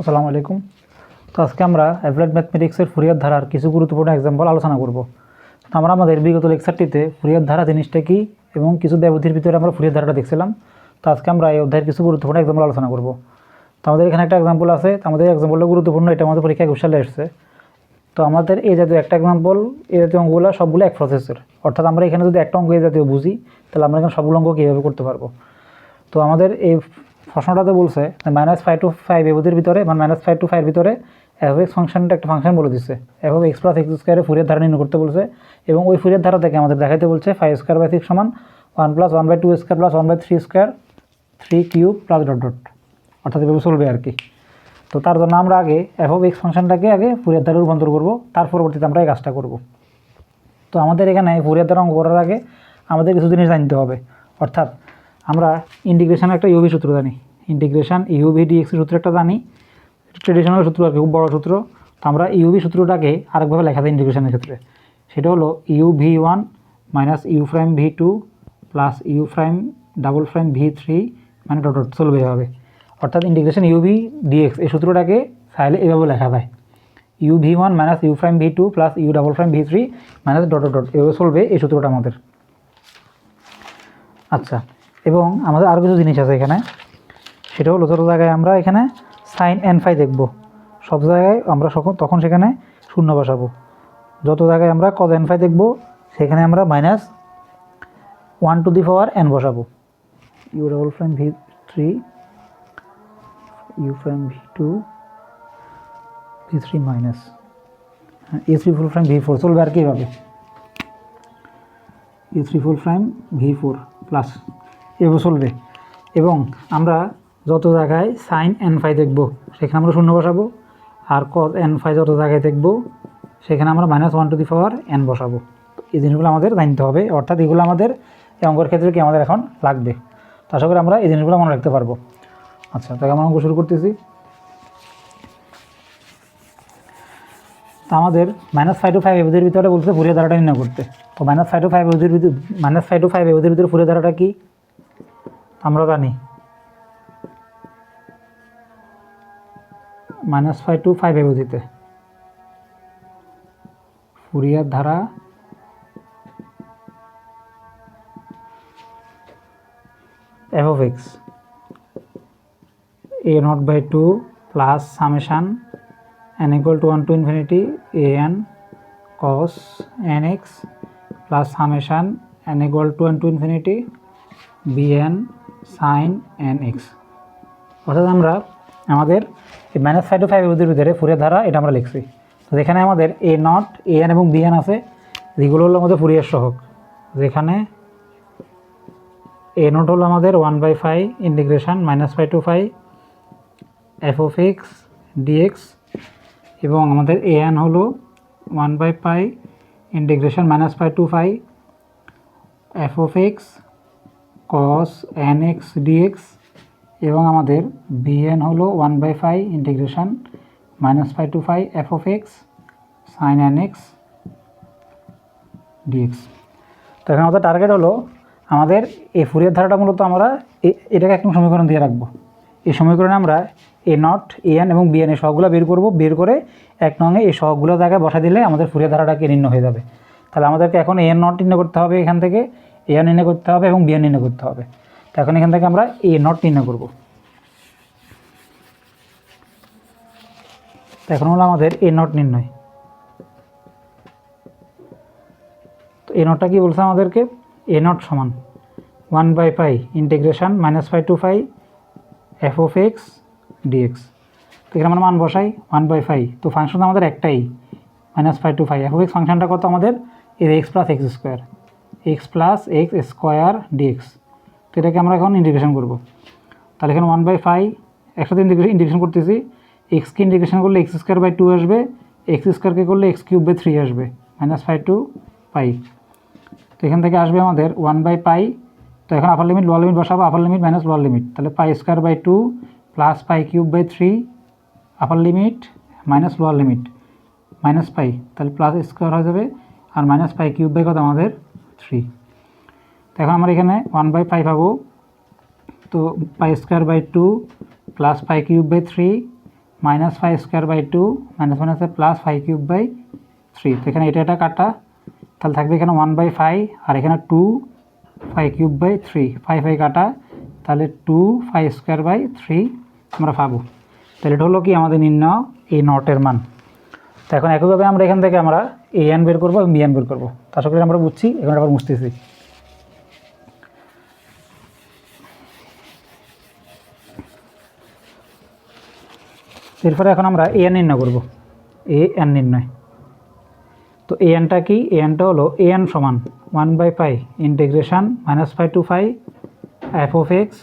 আসসালামু আলাইকুম। তো আজকে আমরা অ্যাপ্লাইড ম্যাথমেটিক্সের ফুরিয়ার ধারার কিছু গুরুত্বপূর্ণ এক্সাম্পল আলোচনা করব। আমরা আমাদের বিগত লেকচারটিতে ফুরিয়ার ধারা জিনিসটা কী এবং কিছু ব্যবধির ভিতরে আমরা ফুরিয়ার ধারাটা দেখছিলাম। তো আজকে আমরা এই অধ্যায়ের কিছু গুরুত্বপূর্ণ এক্সাম্পল আলোচনা করব। তো আমাদের এখানে একটা এক্সাম্পল আছে। তো আমাদের এক্সাম্পলটা গুরুত্বপূর্ণ, এটা আমাদের পরীক্ষায় কুশালে এসছে। তো আমাদের এই জাতীয় একটা এক্সাম্পল এই জাতীয় অঙ্কগুলো সবগুলো এক প্রসেসের অর্থাৎ আমরা এখানে যদি একটা অঙ্ক এই জাতীয় বুঝি, তাহলে আমরা এখানে সবগুলো অঙ্ক কীভাবে করতে পারব? তো আমাদের এই প্রশ্নটাতে বলছে মাইনাস ফাইভ টু ফাইভ এবুদের ভিতরে মানে মাইনাস ফাইভ টু ফাইভ ভিতরে এফ এক্স ফাংশনটা একটা ফাংশন বলে দিচ্ছে এফ এক্স প্লাস এক্স স্কোয়ারের ফুরিয়ার ধারা নির্ণয় করতে বলছে এবং ওই ফুরিয়ার ধারা থেকে আমাদের দেখাতে বলছে ফাইভ স্কোয়ার বাই সিক্স সমান one plus one by two square plus one by three square three cube plus dot dot অর্থাৎ এভাবে চলবে আর কি। তো তার জন্য আমরা আগে এফ এক্স ফাংশনটাকে আগে ফুরিয়ার ধারে রূপান্তর করব, তার পরবর্তীতে আমরা এই কাজটা করব। তো আমাদের এখানে ফুরিয়ার ধারা অঙ্ক করার আগে আমাদের কিছু জিনিস জানতে হবে। অর্থাৎ আমরা ইন্টিগ্রেশনের একটা ইউভি সূত্র জানি। ইন্টিগ্রেশন ইউভি ডিএক্স সূত্র একটা জানি। ট্রেডিশনাল সূত্র আর কি, খুব বড় সূত্র। তো আমরা ইউভি সূত্রটাকে আরেকভাবে লেখা যায় ইন্টিগ্রেশনের ক্ষেত্রে। সেটা হলো U V one minus U prime V two plus U prime double prime V three মানে ডট ডট চলবে এভাবে। অর্থাৎ ইন্টিগ্রেশন ইউভি ডিএক্স এই সূত্রটাকে চাইলে এভাবে লেখা যায়। U V one minus U prime V two plus U double prime V three minus dot dot এভাবে চলবে এই সূত্রটা আমাদের। আচ্ছা এবং আমাদের আরও কিছু জিনিস আছে এখানে। সেটা হলো যত জায়গায় আমরা এখানে সাইন এন ফাই দেখব, সব জায়গায় আমরা তখন সেখানে শূন্য বসাবো। যত জায়গায় আমরা কজ এন ফাই দেখব, সেখানে আমরা minus one to the power N বসাবো। U double prime V three U prime V two V three minus A three full prime V four চলবে আর কীভাবে A three full prime V four plus এভাবে চলবে। এবং আমরা যত জায়গায় সাইন এন ফাই দেখব, সেখানে আমরা শূন্য বসাবো, আর কজ এন ফাই যত জায়গায় দেখব, সেখানে আমরা minus one to the power N বসাবো। এই জিনিসগুলো আমাদের জানতে হবে, অর্থাৎ এগুলো আমাদের এই অঙ্কের ক্ষেত্রে কি আমাদের এখন লাগবে? তো আশা করি আমরা এই জিনিসগুলো মনে রাখতে পারব। আচ্ছা তাকে আমরা অঙ্ক শুরু করতেছি। তো আমাদের মাইনাস ফাইভ টু ফাইভ এবুদের ভিতরে বলছে ফুরিয়ে ধারাটা নির্ণয় করতে। তো মাইনাস ফাইভ টু ফাইভ এবুদের ভিতরে মাইনাস ফাইভ টু ফাইভ এবুদের ভিতরে ফুরিয়ে ধারাটা কি? আমরা জানি। মাইনাস ফাইভ টু ফাইভ এবুদিতে ফুরিয়ার ধারা F of X A nought by two plus summation n equal to 1 to infinity a n cos n x plus summation n equal to 1 to infinity b n sin n x অর্থাৎ আমরা আমাদের এই minus five two five এর ভিতরে Fourier ধারা, এটা আমরা লিখছি। তো যেখানে আমাদের এ নট এ এন এবং বি এন আছে যেগুলো হলো আমাদের ফুরিয়ার সহক যেখানে এ নট হলো আমাদের one by five integration minus five to five F of X DX এবং আমাদের এ এন হলো one by pi integration minus five to five F of X cos N X DX এবং আমাদের B N হলো one by five integration minus five to five F of X sine N X DX তো এখানে আমাদের target হলো আমাদের এই Fourier ধারাটা মূলত আমরা এ- এটাকে একদম সমীকরণ দিয়ে রাখব। এই সমীকরণে আমরা এ নট এ এন এবং বি এন এই সহগুলো বের করব। বের করে এক নঙে এই সহগুলো জায়গায় বসা দিলে আমাদের ফুরিয়ার ধারাটাকে নির্ণয় হয়ে যাবে। তাহলে আমাদেরকে এখন এ এন নট নির্ণয় করতে হবে এখান থেকে এ এন নির্ণয় করতে হবে এবং বি এন নির্ণয় করতে হবে। তো এখন এখান থেকে আমরা এ নট নির্ণয় করব। এখন হলো আমাদের এ নট নির্ণয়। তো এ নটটা কি বলছে আমাদেরকে? এ নট সমান one by pi integration minus five to five F of X DX তো এখানে আমরা মান বসাই ওয়ান বাই ফাইভ তো ফাংশন আমাদের একটাই minus five to five F X ফাংশনটা কত আমাদের? এর X plus X square X plus X square DX তো এটাকে আমরা এখন ইন্টিগ্রেশন করব। তাহলে এখানে ওয়ান বাই ফাইভ একসাথে ইন্টিগ্রেশন করতেছি। এক্সকে ইন্টিগ্রেশন করলে এক্স স্কোয়ার বাই টু আসবে। এক্স স্কোয়ারকে করলে এক্স কিউব বাই থ্রি আসবে। মাইনাস ফাইভ টু পাই তো এখান থেকে আসবে আমাদের ওয়ান বাই পাই তো এখন আপার লিমিট লোয়ার লিমিট বসাবো। Upper limit minus lower limit তাহলে pi square by two plus pi cube by three upper limit minus lower limit minus pi তাহলে প্লাস স্কোয়ার হয়ে যাবে। আর মাইনাস পাই কিউব বাই কত? আমাদের থ্রি এখন আমরা এখানে ওয়ান বাই পাই পাবো। তো pi square by two plus pi cube by three minus five square by two minus মাইনাসে plus five cube by three তো এখানে এটা এটা কাটা। তাহলে থাকবে এখানে ওয়ান বাই ফাইভ আর এখানে two five cube by three five five কাটা। তাহলে two five square by three আমরা পাবো। তাহলে এটা হলো কি আমাদের নির্ণয় এই নটের মান। তো এখন একইভাবে আমরা এখান থেকে আমরা এ এন বের করব এবং বি এন বের করব। তা আশা আমরা বুঝছি, এখন আবার মুছতেছি। এরপরে এখন আমরা এ এন নির্ণয় করব। এ এন নির্ণয়। তো এ এনটা কি? এ এনটা হলো এ এন সমান one by pi integration minus five to five F of X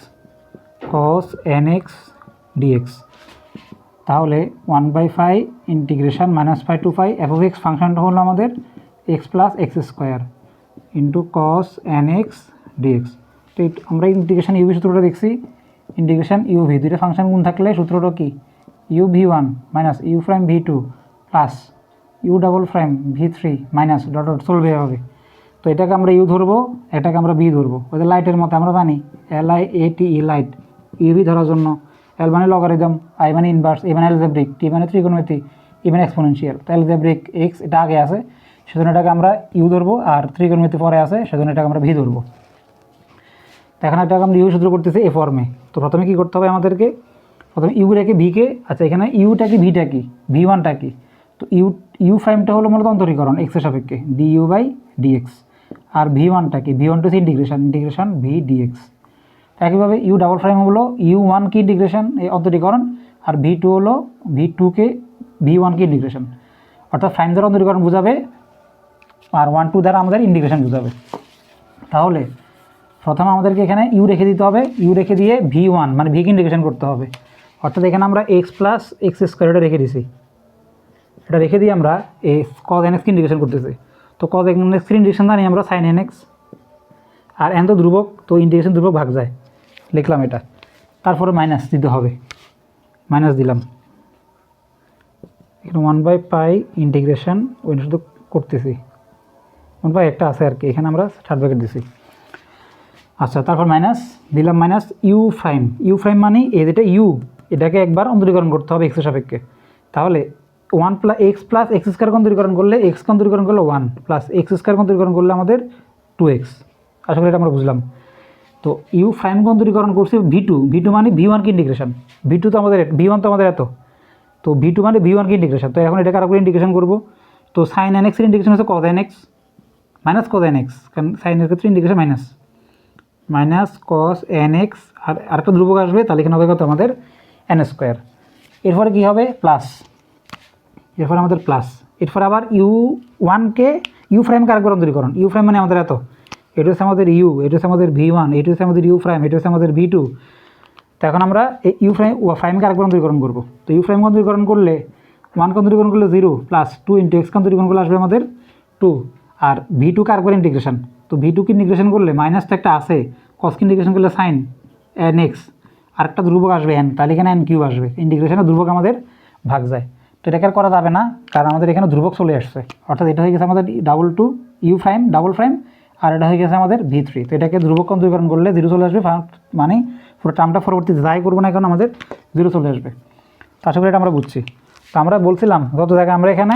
cos N X DX তাহলে one by five integration minus five to five F of X ফাংশনটা হলো আমাদের X plus X square into cos N X DX তো আমরা integration UV সূত্রটা দেখছি। Integration UV দুইটা function গুণ থাকলে সূত্রটা কি? U V one minus U prime V two plus U double prime V three minus dot dot চলবে হবে তো এটাকে আমরা ইউ ধরবো, এটাকে আমরা বি ধরবো। ওদের লাইটের মতো আমরা জানি L I A T E light UV ধরার জন্য। এল মানে লগারিদম আই মানে ইনভার্স এ মানে এলজেব্রিক টি মানে ত্রিকোণমিতি ই মানে এক্সপোনেনশিয়াল তো এলজেব্রিক এক্স এটা আগে আছে, সেজন্য এটাকে আমরা ইউ ধরবো আর ত্রিকোণমিতি পরে আছে, সেজন্য এটাকে আমরা ভি ধরবো। তো এখন এটাকে আমরা ইউ সূত্র করতেছি এ। ফর্মে তো প্রথমে কী করতে হবে আমাদেরকে? প্রথমে ইউ রেখে ভিকে আচ্ছা এখানে ইউটা কি ভিটা কি? ভি ওয়ানটা কি? তো ইউ ইউ প্রাইমটা হলো মূলত অন্তরীকরণ এক্সের সাপেক্ষে ডি ইউ বাই ডিএক্স আর ভি ওয়ানটা কি? ভি ওয়ানটা হচ্ছে ইন্টিগ্রেশন ইন্টিগ্রেশন ভি ডিএক্স একইভাবে ইউ ডাবল প্রাইম হলো ইউ ওয়ান কি ইন্টিগ্রেশন এই অন্তরীকরণ, আর ভি টু হলো ভি টুকে ভি ওয়ান কি ইন্টিগ্রেশন অর্থাৎ প্রাইম দ্বারা অন্তরীকরণ বোঝাবে, আর ওয়ান টু দ্বারা আমাদের ইন্টিগ্রেশন বোঝাবে। তাহলে প্রথমে আমাদেরকে এখানে ইউ রেখে দিতে হবে ইউ রেখে দিয়ে ভি ওয়ান মানে ভিকে ইন্টিগ্রেশন করতে হবে। অর্থাৎ এখানে আমরা এক্স প্লাস এক্স স্কোয়ার এটা রেখে দিছি। এটা রেখে দিয়ে আমরা এই কজ এন এক্সকে ইন্টিগ্রেশন করতেছি। তো কজ এন এক্সকে ইন্টিগ্রেশন জানি আমরা সাইন এন এক্স আর এন তো ধ্রুবক, তো ইন্টিগ্রেশন ধ্রুবক ভাগ যায়। লিখলাম এটা। তারপরে মাইনাস দিতে হবে। মাইনাস দিলাম। এখানে ওয়ান বাই পাই ইন্টিগ্রেশন ওই শুধু করতেছি। ওয়ান বাই একটা আছে আর কি এখানে আমরা থার্ড ব্র্যাকেট দিছি। আচ্ছা তারপর মাইনাস দিলাম minus U prime U prime মানে এই যেটা ইউ এটাকে একবার অন্তরীকরণ করতে হবে এক্সের সাপেক্ষে। তাহলে one plus X plus X square অন্তরীকরণ করলে এক্স অন্তরীকরণ করলে ওয়ান প্লাস এক্স স্কোয়ার অন্তরীকরণ করলে আমাদের টু এক্স করি এটা আমরা বুঝলাম। তো ইউ প্রাইম অন্তরীকরণ করছি ভি টু ভি টু মানে ভি ওয়ান কি ইন্টিগ্রেশন ভি টু তো আমাদের ভি ওয়ান তো আমাদের এত। তো ভি টু মানে ভি ওয়ান কি ইন্টিগ্রেশন তো এখন এটাকে আর করে ইন্টিগ্রেশন করব। তো সাইন এন এক্সের ইন্টিগ্রেশন হচ্ছে cos N X minus cos N X কারণ সাইনের ক্ষেত্রে integration minus minus cos N X আর আরেকটা ধ্রুবক আসবে, তাহলে এখানে হবে কত? আমাদের এন স্কোয়ার এরপরে কী হবে? প্লাস এরপরে আমাদের প্লাস এরপরে আবার ইউ ওয়ানকে ইউ ফ্রাইমকে আরেকবার অন্তরীকরণ? ইউ ফ্রাইম মানে আমাদের এত? এটা হচ্ছে আমাদের ইউ এটা হচ্ছে আমাদের ভি ওয়ান এটা হচ্ছে আমাদের ইউ ফ্রাইম এটা হচ্ছে আমাদের ভি টু তো এখন আমরা এই ইউ ফ্রাইম ফ্রাইমকে আরেকবার অন্তরীকরণ করব? তো ইউ ফ্রাইমকে অন্তরীকরণ করলে ওয়ানকে অন্তরীকরণ করলে জিরো প্লাস টু ইন্টু এক্সকে অন্তরীকরণ করলে আসবে আমাদের টু আর ভি টুকে আরেকবার ইন্টিগ্রেশন তো ভি টুকে ইন্টিগ্রেশন করলে মাইনাস তো একটা আছে কসকে ইন্টিগ্রেশন করলে সাইন এন এক্স আরেকটা ধ্রুবক আসবে এন তাহলে এখানে এন কিউ আসবে। ইন্টিগ্রেশনে ধ্রুবক আমাদের ভাগ যায়। তো এটাকে আর করা যাবে না? কারণ আমাদের এখানে ধ্রুবক চলে আসছে। অর্থাৎ এটা হয়ে গেছে আমাদের double two U prime double prime আর এটা হয়ে গেছে আমাদের ভি থ্রি তো এটাকে ধ্রুবক অন্তরীকরণ করলে জিরো চলে আসবে মানে পুরো টার্মটা পরবর্তীতে যাই করব না এখন আমাদের জিরো চলে আসবে। তো আশা করি এটা আমরা বুঝছি। তো আমরা বলছিলাম যত জায়গায় আমরা এখানে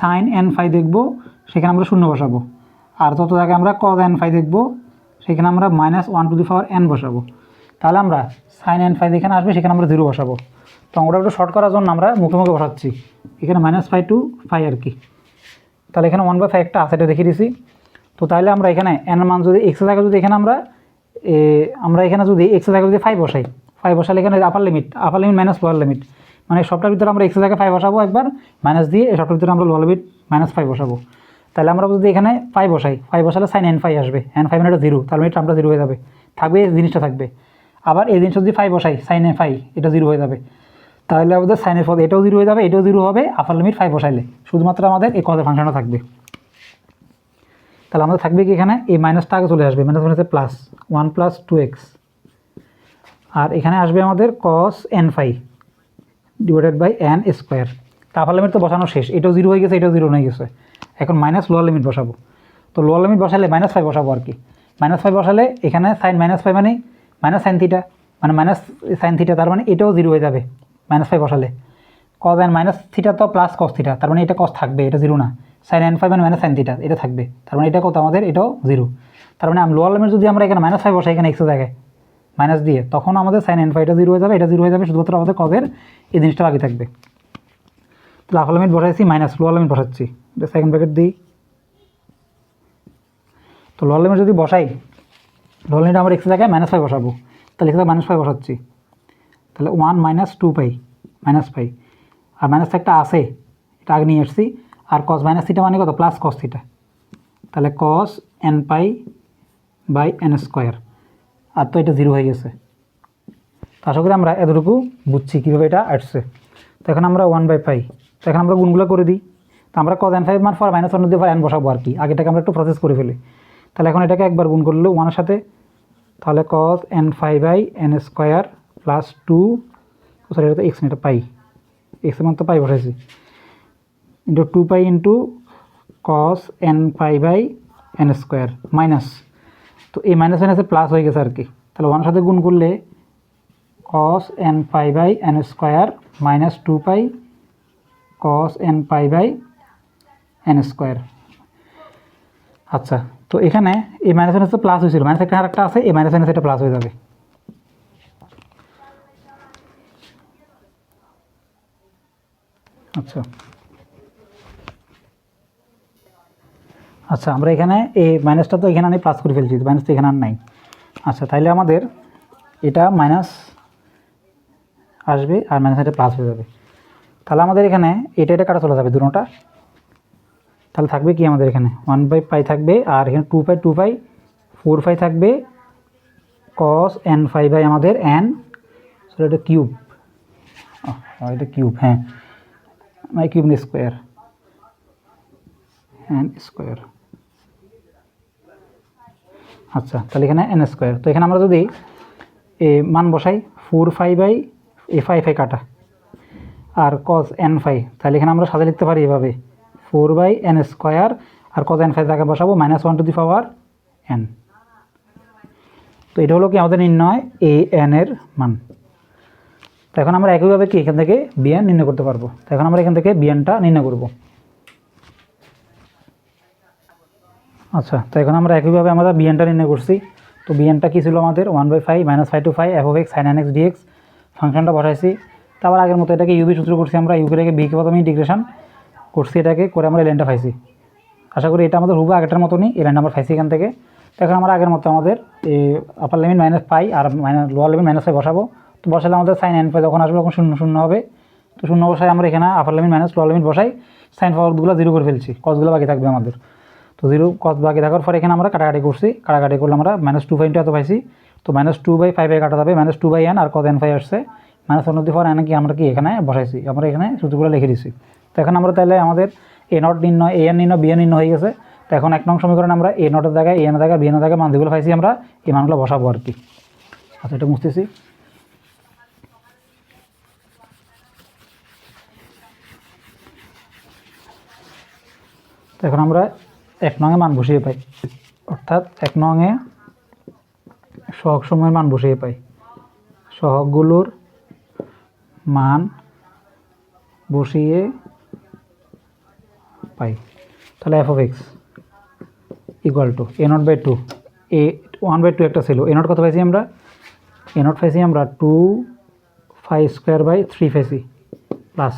সাইন এন ফাই দেখব, সেখানে আমরা শূন্য বসাবো। আর তত জায়গায় আমরা কজ এন ফাই দেখব সেখানে আমরা minus one to the power N বসাবো। তাহলে আমরা সাইন এন ফাইভ যেখানে আসবে সেখানে আমরা জিরো বসাবো। তো আমরা একটু শর্ট করার জন্য আমরা মুখে মুখে বসাচ্ছি। এখানে মাইনাস ফাইভ টু ফাইভ আর কি। তাহলে এখানে ওয়ান বাই ফাইভ একটা আছে এটা দেখিয়ে দিছি। তো তাহলে আমরা এখানে এন মান যদি এক্সের জায়গায় যদি এখানে আমরা আমরা এখানে যদি এক্সের জায়গায় যদি ফাইভ বসাই ফাইভ বসালে এখানে upper limit upper limit minus lower limit মানে সবটার ভিতরে আমরা এক্সের জায়গায় ফাইভ বসাবো একবার মাইনাস দিয়ে সবটার ভিতরে আমরা লোয়ার লিমিট মাইনাস ফাইভ বসাবো। তাহলে আমরা যদি এখানে ফাইভ বসাই ফাইভ বসালে সাইন এন ফাইভ আসবে এন ফাইভ মানে এটা জিরো তার মানে আমরা জিরো হয়ে যাবে। থাকবে এই জিনিসটা থাকবে। আবার এই জিনিসটা যদি ফাইভ বসাই সাইন এন ফাইভ এটা জিরো হয়ে যাবে। তাহলে আমাদের সাইনের পদ এটাও জিরো হয়ে যাবে, এটাও জিরো হবে আপার লিমিট ফাইভ বসাইলে। শুধুমাত্র আমাদের এই কজের ফাংশনটা থাকবে। তাহলে আমাদের থাকবে কি এখানে? এই মাইনাসটা আগে চলে আসবে মাইনাস মাইনাসে plus one plus two X আর এখানে আসবে আমাদের cos N phi divided by N square তা আপার লিমিট তো বসানো শেষ, এটাও জিরো হয়ে গেছে, এটাও জিরো হয়ে গেছে। এখন মাইনাস লোয়ার লিমিট বসাবো। তো লোয়ার লিমিট বসালে মাইনাস ফাইভ বসাবো আর কি। মাইনাস ফাইভ বসালে এখানে সাইন মাইনাস ফাইভ মানে মাইনাস সাইন থিটা মানে মাইনাস সাইন থিটা তার মানে এটাও জিরো হয়ে যাবে মাইনাস ফাইভ বসালে। কজ অ্যান্ড মাইনাস থিটা তো প্লাস কস থিটা তার মানে এটা কস থাকবে, এটা জিরো না। Sine and five and minus sine theta এটা থাকবে, তার মানে এটা কত আমাদের? এটাও জিরো তার মানে লোয়ার লিমিট যদি আমরা এখানে মাইনাস ফাইভ বসাই, এখানে এক্সের জায়গায় মাইনাস দিয়ে, তখন আমাদের সাইন এন ফাইভটা জিরো হয়ে যাবে, এটা জিরো হয়ে যাবে, শুধুমাত্র আমাদের কজের এই জিনিসটা বাকি থাকবে। আফার লিমিট বসাইছি মাইনাস লোয়ার লিমিট বসাচ্ছি। সেকেন্ড ব্র্যাকেট দিই। তো লোয়ার লিমিট যদি বসাই লোয়ার লিমিট আমরা এক্সের জায়গায় মাইনাস ফাইভ বসাবো। তাহলে এখানে মাইনাস ফাইভ বসাচ্ছি। তাহলে one minus two pi minus pi আর মাইনাস একটা আছে, এটা আগে নিয়ে এসছি আর কস মাইনাস থিটা মানে কত? প্লাস কস থিটা তাহলে cos n pi by n square আর তো এটা জিরো হয়ে গেছে। তো আশা করি আমরা এতটুকু বুঝছি কীভাবে এটা আসছে। তো এখন আমরা ওয়ান বাই পাই তো এখন আমরা গুণগুলো করে দিই। তো আমরা কজ এন ফাইভ মান ফর মাইনাস ওয়ান দিয়ে এন বসাবো আর কি। আগেটাকে আমরা একটু প্রসেস করে ফেলি। তাহলে এখন এটাকে একবার গুণ করলে ওয়ানের সাথে, তাহলে cos n five by n square plus two sorry এটা তো এক্স এটা পাই এক্সের মান তো পাই বসাইছি। Into two pi into cos n pi by n square minus তো এই মাইনাস মাইনাসে প্লাস হয়ে গেছে আর কি। তাহলে ওয়ানের সাথে গুণ করলে cos n five by n square minus two pi cos n pi by n square আচ্ছা তো এখানে এই মাইনাস মাইনাস প্লাস হয়েছিল। মাইনাস একটা আরেকটা আছে এই মাইনাস মাইনাস এটা প্লাস হয়ে যাবে। আচ্ছা। আচ্ছা আমরা এখানে এই মাইনাসটা তো এখানে আমি প্লাস করে ফেলছি মাইনাস তো এখানে আর নাই। আচ্ছা তাহলে আমাদের এটা মাইনাস আসবে আর মাইনাস এটা প্লাস হয়ে যাবে। তাহলে আমাদের এখানে এটা এটা কাটা চলে যাবে দুটোটা। তাহলে থাকবে কি আমাদের এখানে? ওয়ান বাই পাই থাকবে আর এখানে two pi two pi four phi থাকবে। কস এন ফাই বাই আমাদের এন সরি এটা কিউব এটা কিউব হ্যাঁ। My cube square n square আচ্ছা তাহলে এখানে এন স্কোয়ার তো এখানে আমরা যদি এ মান বসাই ফোর ফাইভ বাই এ ফাইভ ফাই কাটা। আর কস এন ফাই তাহলে এখানে আমরা সাথে লিখতে পারি এভাবে। ফোর বাই এন স্কোয়ার আর কস এন ফাই তাকে বসাবো minus one two the power n তো এটা হলো কি আমাদের নির্ণয় এ এন এর মান। তো এখন আমরা একইভাবে কি এখান থেকে বিএন নির্ণয় করতে পারব? তো এখন আমরা এখান থেকে বিএনটা নির্ণয় করব। আচ্ছা তো এখন আমরা একইভাবে আমরা বিএনটা নির্ণয় করছি। তো বিএনটা কী ছিল আমাদের? One by five minus five two five f x sine n x dx ফাংশনটা বসাইছি। তারপর আগের মতো এটাকে ইউবি সূত্র করছি আমরা ইউবি থেকে বিকে প্রথমে ইন্টিগ্রেশন করছি এটাকে, করে আমরা এই লাইনটা পাইছি। আশা করি এটা আমাদের হুবু আগেরটার মতনই এই লাইনটা আমরা পাইছি এখান থেকে। তো এখন আমরা আগের মতো আমাদের আপার লিমিট মাইনাস পাই আর minus lower limit minus five বসাবো। তো বসালে আমাদের সাইন এন ফাই যখন আসবে, তখন শূন্য শূন্য হবে। তো শূন্য বসাই আমরা এখানে upper limit minus lower limit বসাই সাইন পাওয়ারগুলো জিরো করে ফেলছি কসগুলো বাকি থাকবে আমাদের। তো জিরো কস বাকি থাকার পর এখানে আমরা কাটাকাটি করছি, কাটাকাটি করলে আমরা মাইনাস টু ফাইভটা এত পাইছি। তো মাইনাস টু বাই ফাইভে কাটা যাবে মাইনাস টু বাই এন আর কত এন ফাইভ আসছে। মাইনাস ওয়ান ফোর এন কি আমরা কি এখানে বসাইছি? আমরা এখানে সূত্রগুলো লিখে দিচ্ছি তো এখন আমরা তাহলে আমাদের এ নট নির্ণয় এ এন নির্ণয় বি এন হয়ে গেছে। তো এখন এক নং সমীকরণে আমরা এ নটের জায়গায় এ এনের জায়গায় বি এনের জায়গায় মান পাইছি আমরা, এই মানগুলো বসাবো আর কি। আচ্ছা এটা মুছতেছি। তো এখন আমরা এক নঙে মান বসিয়ে পাই। অর্থাৎ এক নঙে সহগ সময়ের মান বসিয়ে পাই। সহগগুলোর মান বসিয়ে পাই। তাহলে f of x equal to a naught by two a one by two একটা ছিল। এ নট কত পাইছি আমরা? এ নট পাইছি আমরা two five square by three পাইছি প্লাস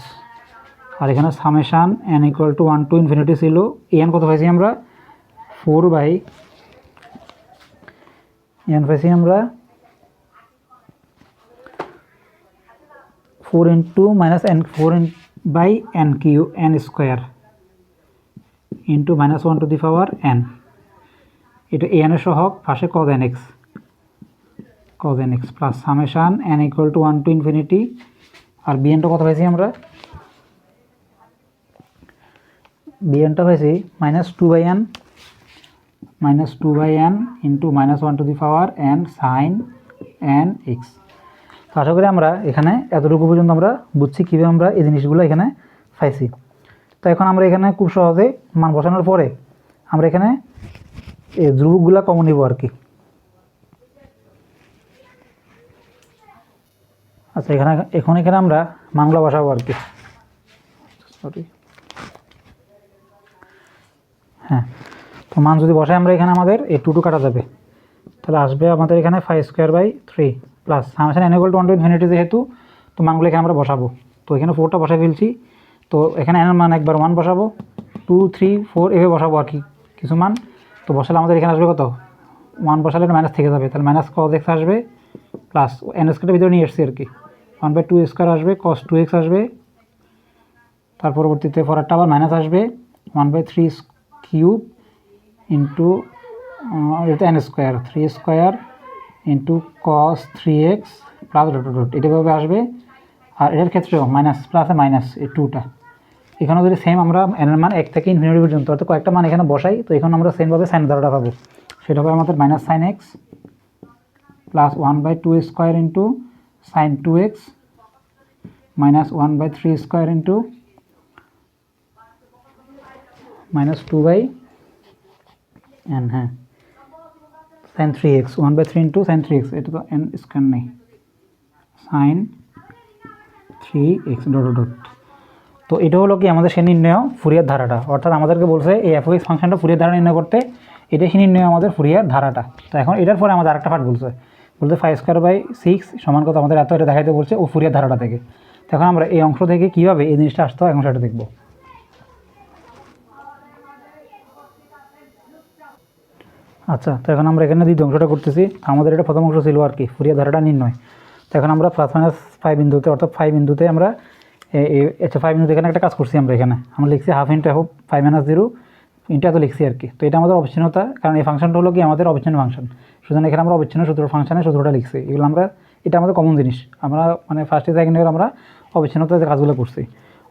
আর এখানে summation n equal to one to infinity ছিল। এন কত পাইছি আমরা? ফোর বাই এন পাইছি আমরা four into minus n four in by n q n square into minus one two the power n এটা এনের সহক পাশে cos n x cos n x plus summation n equal to one to infinity আর বিএনটা কত পাইছি আমরা? বিএনটা হয়েছে minus two by n minus two by n into minus one two the power n sine n x তো আশা করি আমরা এখানে এতটুকু পর্যন্ত আমরা বুঝছি কীভাবে আমরা এই জিনিসগুলো এখানে পাইছি। তো এখন আমরা এখানে খুব সহজে মান বসানোর পরে আমরা এখানে এই ধ্রুবকগুলো কমন নিব আর কি। আচ্ছা এখানে, এখন এখানে আমরা মানগুলো বসাবো আর কি। সরি হ্যাঁ তো মান যদি বসাই, আমরা এখানে আমাদের এই টু টু কাটা যাবে। তাহলে আসবে আমাদের এখানে five square by three plus summation n equal to one to infinity যেহেতু, তো মানগুলো এখানে আমরা বসাবো। তো এখানে ফোরটা বসাই ফেলছি। তো এখানে এনের মান একবার ওয়ান বসাবো। টু থ্রি ফোর এভাবে বসাবো আর কি কিছু মান। তো বসালে আমাদের এখানে আসবে কত? ওয়ান বসালে মাইনাস থেকে যাবে। তাহলে মাইনাস কস এক্স আসবে প্লাস এন স্কোয়ারের ভিতরে নিয়ে এসছি আর কি। ওয়ান বাই টু স্কোয়ার আসবে কস টু এক্স আসবে। তার পরবর্তীতে পরেরটা আবার মাইনাস আসবে। One by three cube into n square three square into cos three x plus dot dot এটাভাবে আসবে? আর এটার ক্ষেত্রেও মাইনাস প্লাসে মাইনাস এই টুটা এখানেও যদি সেম আমরা এনের মান এক থেকে ইনফিনিটি পর্যন্ত, অর্থাৎ কয়েকটা মান এখানে বসাই, তো এখানে আমরা সেমভাবে সাইন ধারাটা পাবো। সেটা হবে আমাদের minus sine x plus one by two square into sine two x minus one by three square into minus two by n হ্যাঁ। Sine three x one by three into sine three x এটা তো n square নেই sine three x dot dot তো এটা হলো কি আমাদের সে নির্ণয় ফুরিয়ার ধারাটা। অর্থাৎ আমাদেরকে বলছে এই এফ এক্স ফাংশনটা ফুরিয়ার ধারা নির্ণয় করতে এটাই সে নির্ণয় আমাদের ফুরিয়ার ধারাটা। তো এখন এটার পরে আমাদের আরেকটা পার্ট বলছে। বলতে ফাইভ স্কোয়ার বাই সিক্স সমান কত? আমাদের এত এটা দেখাইতে বলছে ও ফুরিয়ার ধারাটা থেকে। তো এখন আমরা এই অংশ থেকে কীভাবে এই জিনিসটা আসতে হয়, এখন সেটা দেখব। আচ্ছা তো এখন আমরা এখানে দ্বিতীয় অংশটা করতেছি। আমাদের এটা প্রথম অংশ ছিল আর কি, ফুরিয়া ধারাটা নির্ণয়। তো এখন আমরা প্লাস মাইনাস ফাইভ বিন্দুতে, অর্থাৎ ফাইভ বিন্দুতে আমরা আচ্ছা ফাইভ বিন্দুতে এখানে একটা কাজ করছি আমরা এখানে। আমরা লিখছি half into half five minus zero into এত লিখছি আর কি। তো এটা আমাদের অবিচ্ছিন্নতা, কারণ এই ফাংশনটা হলো কি আমাদের অবিচ্ছিন্ন ফাংশন সুতরাং এখানে আমরা অবিচ্ছিন্ন সূত্র ফাংশনের সূত্রটা লিখছি। এগুলো আমরা, এটা আমাদের কমন জিনিস। আমরা মানে ফার্স্টে সেকেন্ড ইয়ার আমরা অবিচ্ছিন্নতা যে কাজগুলো করছি।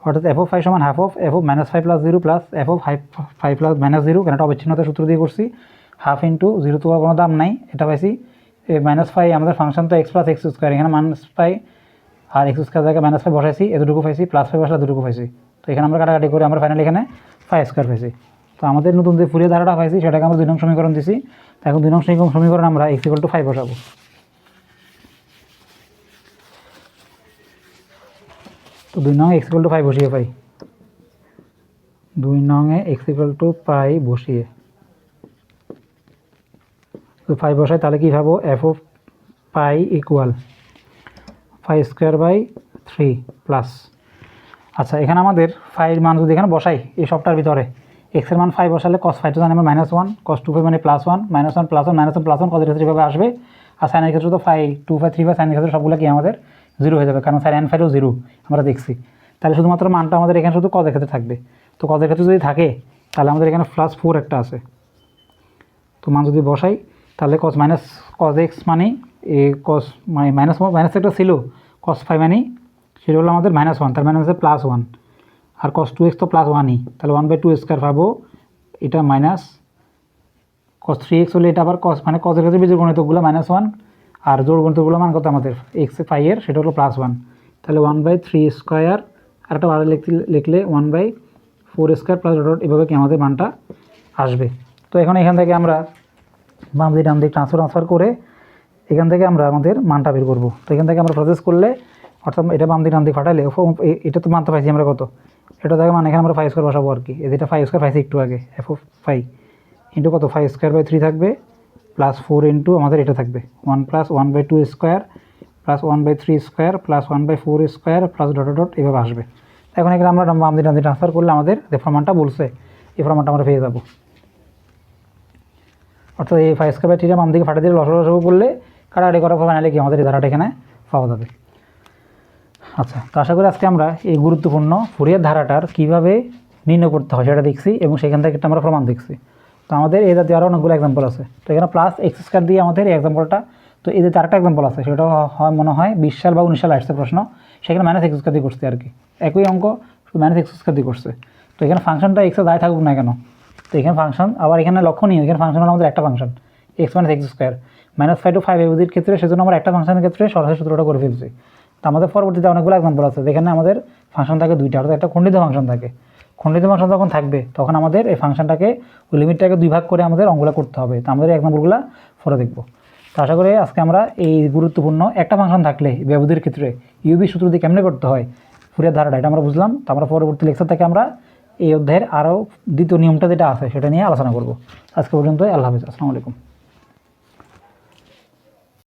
অর্থাৎ এফ ফাইভ সমান half of f of minus five plus zero plus f of five five plus minus zero কেন এটা অবিচ্ছিন্নতার সূত্র দিয়ে করছি। হাফ ইন্টু জিরো তো কোনো দাম নাই। এটা পাইছি মাইনাস ফাইভ আমাদের ফাংশন তো এক্স প্লাস এক্স স্কোয়ার এখানে মাইনাস ফাইভ আর এক্স স্কোয়ার জায়গায় মাইনাস ফাইভ বসাইছি, এতটুকু পাইছি প্লাস ফাইভ আসলে দুটুকু পাইছি। তো এখানে আমরা কাটাকাটি করে আমরা ফাইনালি এখানে ফাইভ স্কোয়ার পাইছি। তো আমাদের নতুন যে ফুরিয়ে ধারাটা পাইছি, সেটাকে আমরা দুই নং সমীকরণ দিছি। তো এখন দুই নং সমীকরণ আমরা এক্স ইকুয়াল টু ফাইভ বসাবো। তো দুই নং এক্স ইকুয়াল টু ফাইভ বসিয়ে পাই। দুই নংয়ে এক্স ইকুয়াল টু পাই বসিয়ে। তো ফাইভ বসাই, তাহলে কী ভাবো? F of pi equal five square by three plus আচ্ছা এখানে আমাদের ফাইভ মান যদি এখানে বসাই, এই সবটার ভিতরে এক্সের মান ফাইভ বসালে কস ফাইভ তো জানি আমরা minus one cos two five মানে plus one minus one plus one minus one plus one ক্ষেত্রে এভাবে আসবে। আর সাইনের ক্ষেত্রে তো five two five three five সাইনের ক্ষেত্রে সবগুলো কি আমাদের জিরো হয়ে যাবে, কারণ সাইন অ্যান্ড ফাইভও জিরো আমরা দেখছি। তাহলে শুধুমাত্র মানটা আমাদের এখানে শুধু কদের ক্ষেত্রে থাকবে। তো কদের ক্ষেত্রে যদি থাকে, তাহলে আমাদের এখানে প্লাস ফোর একটা আছে। তো মান যদি বসাই তাহলে কস মাইনাস কস এক্স মানে এ কস মানে মাইনাস মাইনাস একটা ছিল কস ফাইভ মানে সেটা হলো আমাদের মাইনাস ওয়ান তার মানে হচ্ছে প্লাস ওয়ান আর কস টু এক্স তো প্লাস ওয়ানই তাহলে ওয়ান বাই টু স্কোয়ার পাবো, এটা মাইনাস কস থ্রি এক্স হলে এটা আবার কস মানে কসের ক্ষেত্রে বীজের গণিতগুলো মাইনাস ওয়ান আর জোর গণিতগুলো মান কত আমাদের? এক্স ফাইভের সেটা হলো প্লাস ওয়ান তাহলে ওয়ান বাই থ্রি স্কোয়ার আর একটা বারে লিখতে, লিখলে one by four square plus dot এভাবে কি আমাদের মানটা আসবে? তো এখন এখান থেকে আমরা বাম দিক ডান দিক ট্রান্সফার ট্রান্সফার করে এখান থেকে আমরা আমাদের মানটা বের করব। তো এখান থেকে আমরা প্রসেস করলে, অর্থাৎ এটা বাম দিক ডান দিক ফাটাইলে এটা তো মানতে পাইছি আমরা কত? এটা দেখে মানে এখানে আমরা ফাইভ স্কোয়ার বসাবো আর কি। এটা ফাইভ স্কোয়ার পাইছি একটু আগে এফ ও ফাইভ ইন্টু কত? ফাইভ স্কোয়ার বাই থ্রি থাকবে প্লাস ফোর ইন্টু আমাদের এটা থাকবে। One plus one by two square plus one by three square plus one by four square plus dot dot এভাবে আসবে। এখন এখানে আমরা বাম দিক ডান দিক ট্রান্সফার করলে আমাদের যে বলছে, এই ফরমানটা আমরা পেয়ে যাব। অর্থাৎ এই ফাইভ স্কোয়ার থ্রিটা বাম দিকে ফাটা দিয়ে লস লসবো করলে কাটাকাটি করার পর ফাইনালি কি? আমাদের এই ধারাটা এখানে পাওয়া যাবে। আচ্ছা তো আশা করি আজকে আমরা এই গুরুত্বপূর্ণ ফুরিয়ার ধারাটার কীভাবে নির্ণয় করতে হয় সেটা দেখছি এবং সেখান থেকে আমরা প্রমাণ দেখছি। তো আমাদের এই জাতীয় আরও অনেকগুলো এক্সাম্পল আছে। তো এখানে প্লাস এক্স স্কোয়ার দিয়ে আমাদের এই এক্সাম্পলটা তো এই যে চারটা এক্সাম্পল আছে সেটা হয়, মনে হয় বিশ সাল বা উনিশ সাল আসছে প্রশ্ন। সেখানে মাইনাস এক্স স্কোয়ার দিয়ে করছে আর কি। একই অঙ্ক, শুধু মাইনাস এক্স স্কোয়ার দিয়ে করছে। তো এখানে ফাংশনটা এক্সে দায় থাকুক না কেন তো এখানে ফাংশন আবার এখানে লক্ষ্য লক্ষণীয় এখানে ফাংশন হলো আমাদের একটা function x minus x square minus five two five এবির ক্ষেত্রে সেজন্য আমরা একটা ফাংশনের ক্ষেত্রে সরাসরি সূত্রটা করে ফেলছি। তো আমাদের পরবর্তীতে অনেকগুলো এক্সাম্পল আছে, যেখানে আমাদের ফাংশন থাকে দুইটা, অর্থাৎ একটা খণ্ডিত ফাংশন থাকে। খণ্ডিত ফাংশন যখন থাকবে, তখন আমাদের এই ফাংশনটাকে ওই লিমিটটাকে দুই ভাগ করে আমাদের অঙ্কগুলো করতে হবে। তো আমাদের এক্সাম্পলগুলো পরে দেখব। তো তো আশা করি আজকে আমরা এই গুরুত্বপূর্ণ একটা ফাংশন থাকলে ব্যবধির ক্ষেত্রে ইউবি সূত্র দিয়ে কেমনে করতে হয়, ফুরিয়ার ধারাটা, এটা আমরা বুঝলাম। তো আমরা পরবর্তী লেকচার থেকে আমরা এই অধ্যায়ের আরও দ্বিতীয় নিয়মটা যেটা আছে সেটা নিয়ে আলোচনা করব। আজকে পর্যন্ত আল্লাহ হাফিজ, আসসালামু আলাইকুম।